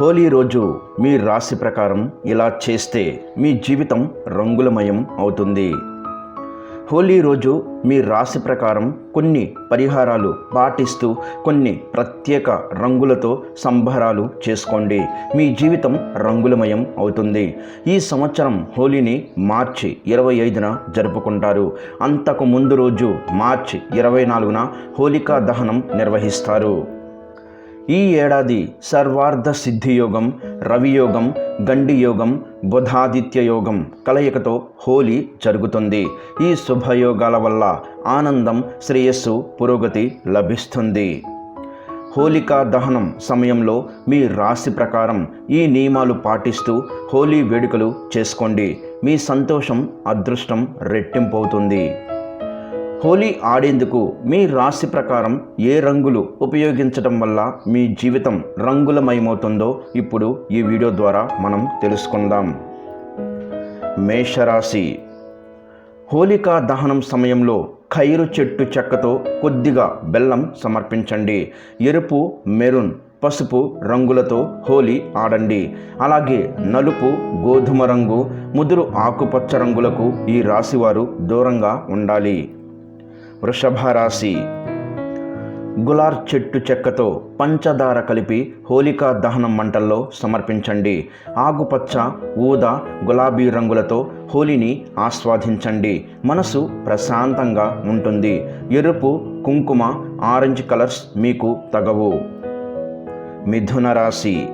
హోలీ రోజు మీ రాశి ప్రకారం ఇలా చేస్తే మీ జీవితం రంగులమయం అవుతుంది. హోలీ రోజు మీ రాశి ప్రకారం కొన్ని పరిహారాలు పాటిస్తూ కొన్ని ప్రత్యేక రంగులతో సంభారాలు చేసుకోండి. మీ జీవితం రంగులమయం అవుతుంది. ఈ సంవత్సరం హోలీని మార్చి ఇరవై ఐదున జరుపుకుంటారు. అంతకు ముందు రోజు మార్చి ఇరవై నాలుగున హోలికా దహనం నిర్వహిస్తారు. ఈ ఏడాది సర్వార్ధ సిద్ధియోగం రవియోగం గండియోగం బుధాదిత్య యోగం కలయికతో హోలీ జరుగుతుంది. ఈ శుభయోగాల వల్ల ఆనందం శ్రేయస్సు పురోగతి లభిస్తుంది. హోలికా దహనం సమయంలో మీ రాశి ప్రకారం ఈ నియమాలు పాటిస్తూ హోలీ వేడుకలు చేసుకోండి. మీ సంతోషం అదృష్టం రెట్టింపవుతుంది. హోలీ ఆడేందుకు మీ రాశి ప్రకారం ఏ రంగులు ఉపయోగించడం వల్ల మీ జీవితం రంగులమయమవుతుందో ఇప్పుడు ఈ వీడియో ద్వారా మనం తెలుసుకుందాం. మేషరాశి. హోలికా దహనం సమయంలో ఖైరు చెట్టు చెక్కతో కొద్దిగా బెల్లం సమర్పించండి. ఎరుపు మెరూన్ పసుపు రంగులతో హోలీ ఆడండి. అలాగే నలుపు గోధుమ రంగు ముదురు ఆకుపచ్చ రంగులకు ఈ రాశివారు దూరంగా ఉండాలి. వృషభ రాశి గులార్ చెట్టు చెక్కతో పంచదార కలిపి హోలికా దహనం మంటల్లో సమర్పించండి. ఆకుపచ్చ ఊదా గులాబీ రంగులతో హోలీని ఆస్వాదించండి. మనసు ప్రశాంతంగా ఉంటుంది. ఎరుపు కుంకుమ ఆరెంజ్ కలర్స్ మీకు తగవు. మిథున రాశి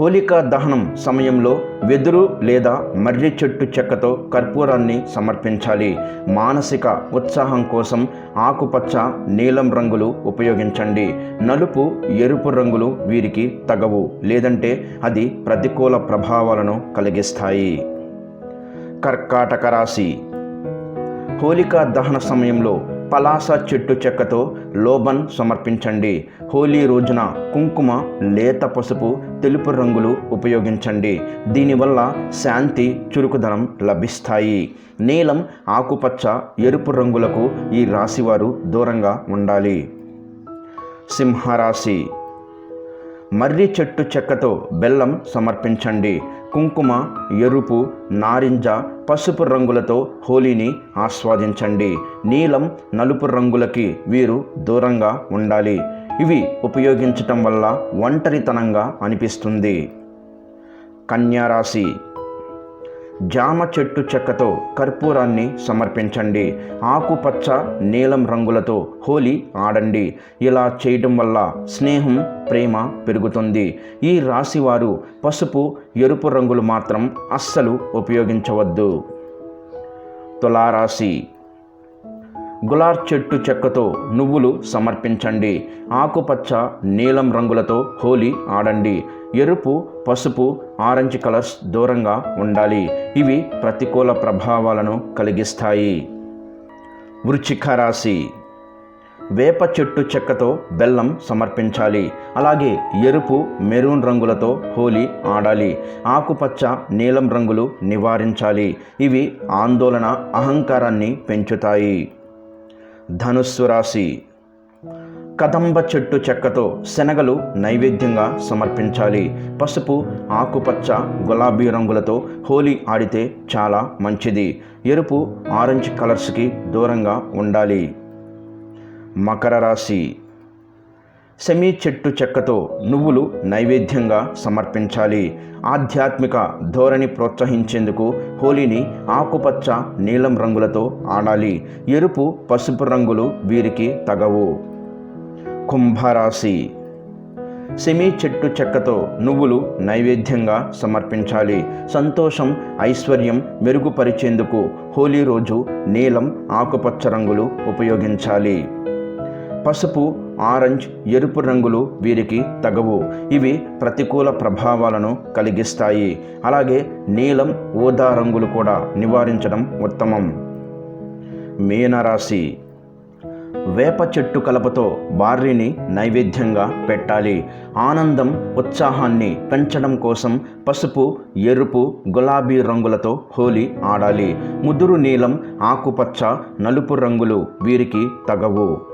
హోలికా దహనం సమయంలో వెదురు లేదా మర్రి చెట్టు చెక్కతో కర్పూరాన్ని సమర్పించాలి. మానసిక ఉత్సాహం కోసం ఆకుపచ్చ నీలం రంగులు ఉపయోగించండి. నలుపు ఎరుపు రంగులు వీరికి తగవు లేదంటే అది ప్రతికూల ప్రభావాలను కలిగిస్తాయి. కర్కాటక రాశి. హోలికా దహన సమయంలో పలాస చెట్టు చెక్కతో లోబన్ సమర్పించండి. హోలీ రోజున కుంకుమ లేత పసుపు తెలుపు రంగులు ఉపయోగించండి. దీనివల్ల శాంతి చురుకుదనం లభిస్తాయి. నీలం ఆకుపచ్చ ఎరుపు రంగులకు ఈ రాశివారు దూరంగా ఉండాలి. సింహరాశి మర్రి చెట్టు చెక్కతో బెల్లం సమర్పించండి. కుంకుమ ఎరుపు నారింజ పసుపు రంగులతో హోలీని ఆస్వాదించండి. నీలం నలుపు రంగులకి వీరు దూరంగా ఉండాలి. ఇవి ఉపయోగించటం వల్ల ఒంటరితనంగా అనిపిస్తుంది. కన్యారాశి జామ చెట్టు చెక్కతో కర్పూరాన్ని సమర్పించండి. ఆకుపచ్చ నీలం రంగులతో హోలీ ఆడండి. ఇలా చేయడం వల్ల స్నేహం ప్రేమ పెరుగుతుంది. ఈ రాశివారు పసుపు ఎరుపు రంగులు మాత్రం అస్సలు ఉపయోగించవద్దు. తులారాశి గులార్ చెట్టు చెక్కతో నువ్వులు సమర్పించండి. ఆకుపచ్చ నీలం రంగులతో హోలీ ఆడండి. ఎరుపు పసుపు ఆరెంజ్ కలర్స్ దూరంగా ఉండాలి. ఇవి ప్రతికూల ప్రభావాలను కలిగిస్తాయి. వృచ్చిక రాశి. వేప చెట్టు చెక్కతో బెల్లం సమర్పించాలి. అలాగే ఎరుపు మెరూన్ రంగులతో హోలీ ఆడాలి. ఆకుపచ్చ నీలం రంగులు నివారించాలి. ఇవి ఆందోళన అహంకారాన్ని పెంచుతాయి. ధనుస్సు రాశి. కదంబ చెట్టు చెక్కతో శనగలు నైవేద్యంగా సమర్పించాలి. పసుపు ఆకుపచ్చ గులాబీ రంగులతో హోలీ ఆడితే చాలా మంచిది. ఎరుపు ఆరెంజ్ కలర్స్కి దూరంగా ఉండాలి. మకర రాశి. సెమీ చెట్టు చెక్కతో నువ్వులు నైవేద్యంగా సమర్పించాలి. ఆధ్యాత్మిక ధోరణి ప్రోత్సహించేందుకు హోలీని ఆకుపచ్చ నీలం రంగులతో ఆడాలి. ఎరుపు పసుపు రంగులు వీరికి తగవు. కుంభరాశి. సెమీ చెట్టు చెక్కతో నువ్వులు నైవేద్యంగా సమర్పించాలి. సంతోషం ఐశ్వర్యం మెరుగుపరిచేందుకు హోలీ రోజు నీలం ఆకుపచ్చ రంగులు ఉపయోగించాలి. పసుపు ఆరెంజ్ ఎరుపు రంగులు వీరికి తగవు. ఇవి ప్రతికూల ప్రభావాలను కలిగిస్తాయి. అలాగే నీలం ఊదా రంగులు కూడా నివారించడం ఉత్తమం. మీనరాశి. వేప చెట్టు కలపతో భార్యని నైవేద్యంగా పెట్టాలి. ఆనందం ఉత్సాహాన్ని పెంచడం కోసం పసుపు ఎరుపు గులాబీ రంగులతో హోలీ ఆడాలి. ముదురు నీలం ఆకుపచ్చ నలుపు రంగులు వీరికి తగవు.